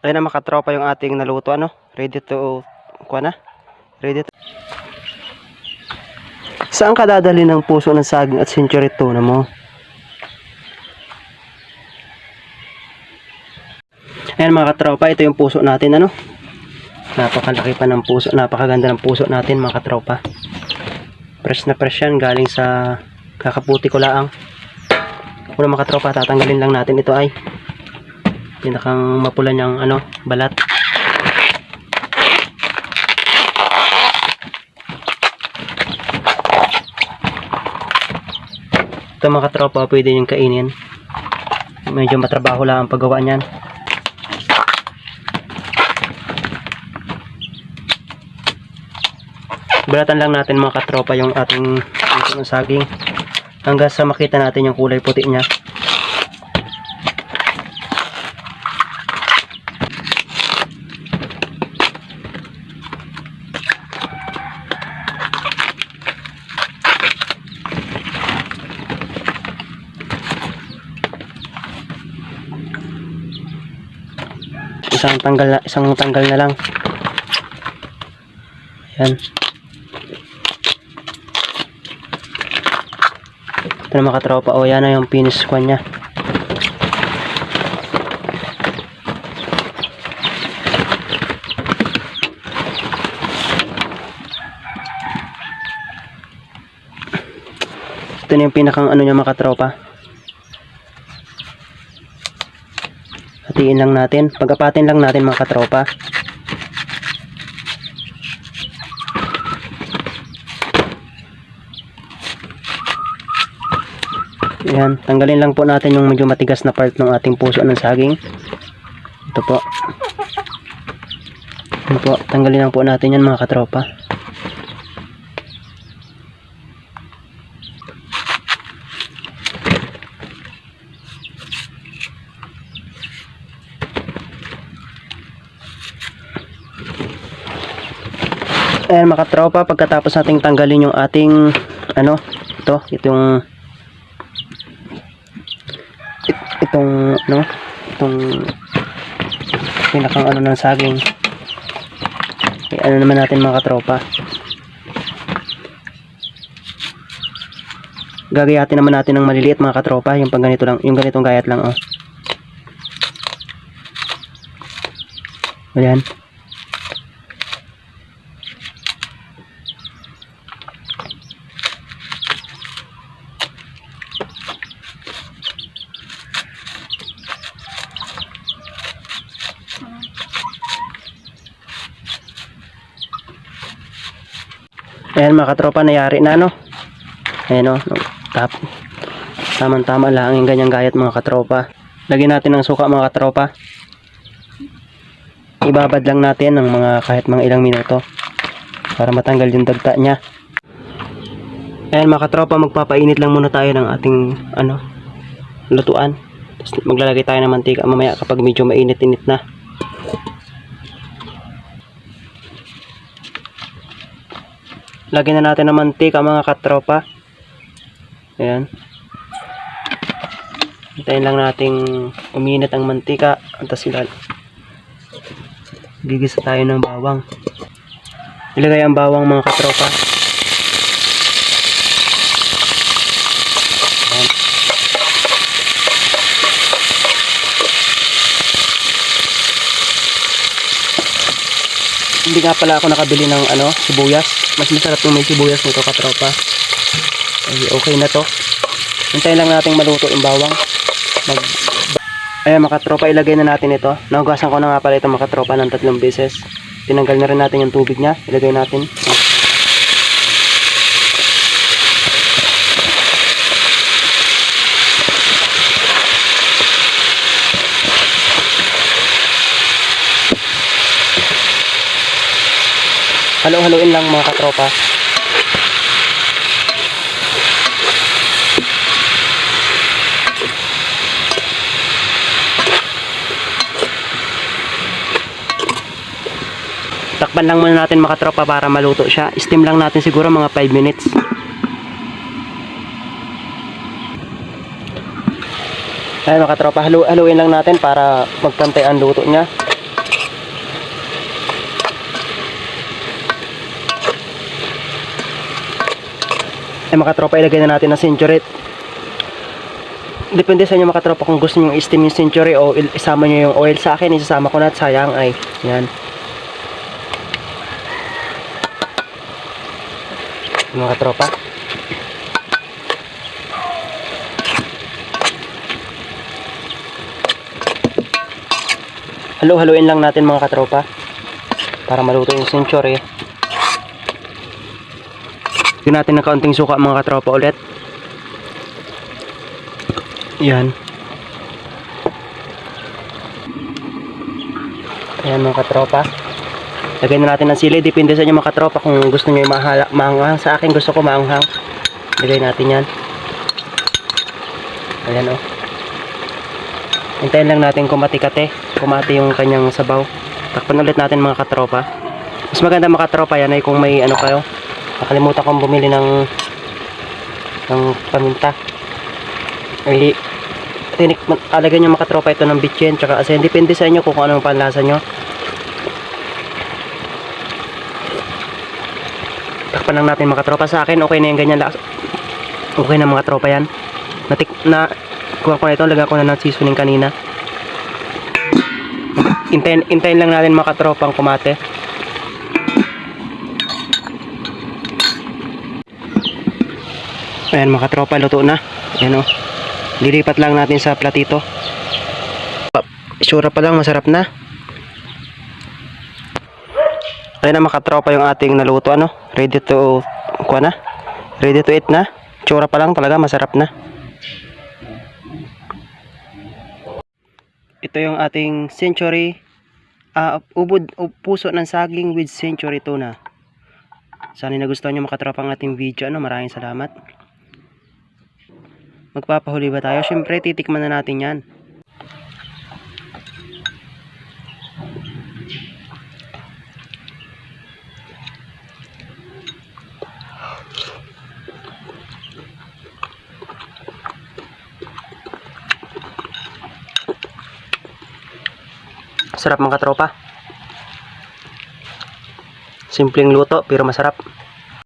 Ayun na makatropa yung ating naluto ano. Ready to kuha na. Ready to. Saan ka dadali ng puso ng saging at century tuna mo? Ayan mga katropa, ito yung puso natin ano. Napakalaki pa ng puso, napakaganda ng puso natin mga katropa. Fresh na fresh yan, galing sa kakaputi ko laang. Una mga katropa, tatanggalin lang natin ito ay pinakang mapula niyang ano, balat. Ito mga katropa, pwede yung kainin. Medyo matrabaho lang ang paggawa niyan. Balatan lang natin mga katropa yung ating puso ng saging hanggang sa makita natin yung kulay puti niya. Isang tanggal na, isang tanggal na lang. Ayan. Ito na mga katropa. O, yan na yung finish ko niya. Ito na yung pinakang ano niya mga Hatiin lang natin. Pag-apatin lang natin mga katropa. Ayan, tanggalin lang po natin yung medyo matigas na part ng ating puso ng saging. Ito po. Ito po, tanggalin lang po natin yan mga katropa. Ayan mga katropa, pagkatapos nating tanggalin yung ating ano, ito, itong it- itong ano, itong pinakang ano ng saging. Eh, ano naman natin mga katropa. Gagayatin naman natin ng maliliit mga katropa, yung pang ganito lang, yung ganitong gayat lang oh. Ayan. Ayan mga katropa, nayari na no. Ayan o, no, tap. Tamang tama lang yung ganyang gayat mga katropa. Lagyan natin ng suka mga katropa. Ibabad lang natin ng mga kahit mga ilang minuto para matanggal yung dagta niya. Ayan mga katropa, magpapainit lang muna tayo ng ating ano, lutuan. Tapos maglalagay tayo ng mantika mamaya kapag medyo mainit-init na. Lagyan na natin ng mantika mga katropa. Ayan. Hintayin lang nating uminit ang mantika. Tapos sila gigisa tayo ng bawang. Ilagay ang bawang mga katropa. Hindi nga pala ako nakabili ng ano, sibuyas. Mas masarap yung may sibuyas nito katropa. Ay, okay na to. Hintayin lang nating maluto yung bawang. Mag Ayan mga katropa, ilagay na natin ito. Nahugasan ko na nga pala ito mga katropa ng tatlong beses. Tinanggal na rin natin yung tubig niya. Ilagay natin. Halo-haloin lang mga katropa. Takpan lang muna natin mga katropa para maluto siya. Steam lang natin siguro mga 5 minutes. Ayan mga katropa, halu haluin lang natin para magpantay ang luto niya. Ay mga tropa, ilagay na natin ang century. Depende sa inyo mga tropa kung gusto niyo i-steam yung century o isama niyo yung oil sa akin, isasama ko na at sayang ay. Yan. Mga tropa. Halo-haluin lang natin mga katropa para maluto yung century. Lagyan natin ng kaunting suka mga katropa ulit. Yan. Ayan mga katropa. Lagyan na natin ng sili. Depende sa inyo mga katropa kung gusto nyo maanghang. Sa akin gusto ko maanghang. Lagay natin yan. Ayan o. Oh. Hintayin lang natin kumati-kate. Kumati yung kanyang sabaw. Takpan ulit natin mga katropa. Mas maganda mga katropa yan ay kung may ano kayo. Nakalimutan kong bumili ng ng paminta. Ay, tinik, alagyan nyo mga katropa ito ng bitchin tsaka asin. Depende sa inyo kung anong panlasa nyo. Takpan lang natin mga tropa sa akin. Okay na yung ganyan lakas. Okay na mga tropa yan. Natik na kuha ko na ito. Lagyan ko na ng seasoning kanina. Intayin, intayin lang natin mga tropang kumate. Ayan mga tropa, luto na. Ayan o. Lilipat lang natin sa platito. Isura pa lang, masarap na. Ayan na mga tropa yung ating naluto ano. Ready to kuha na. Ready to eat na. Tsura pa lang talaga masarap na. Ito yung ating century ah ubod o puso ng saging with century tuna. Sana nagustuhan nyo makatropa ang ating video. Ano, maraming salamat. Magpapahuli ba tayo? Siyempre, titikman na natin yan. Sarap mga tropa. Simpleng luto pero masarap.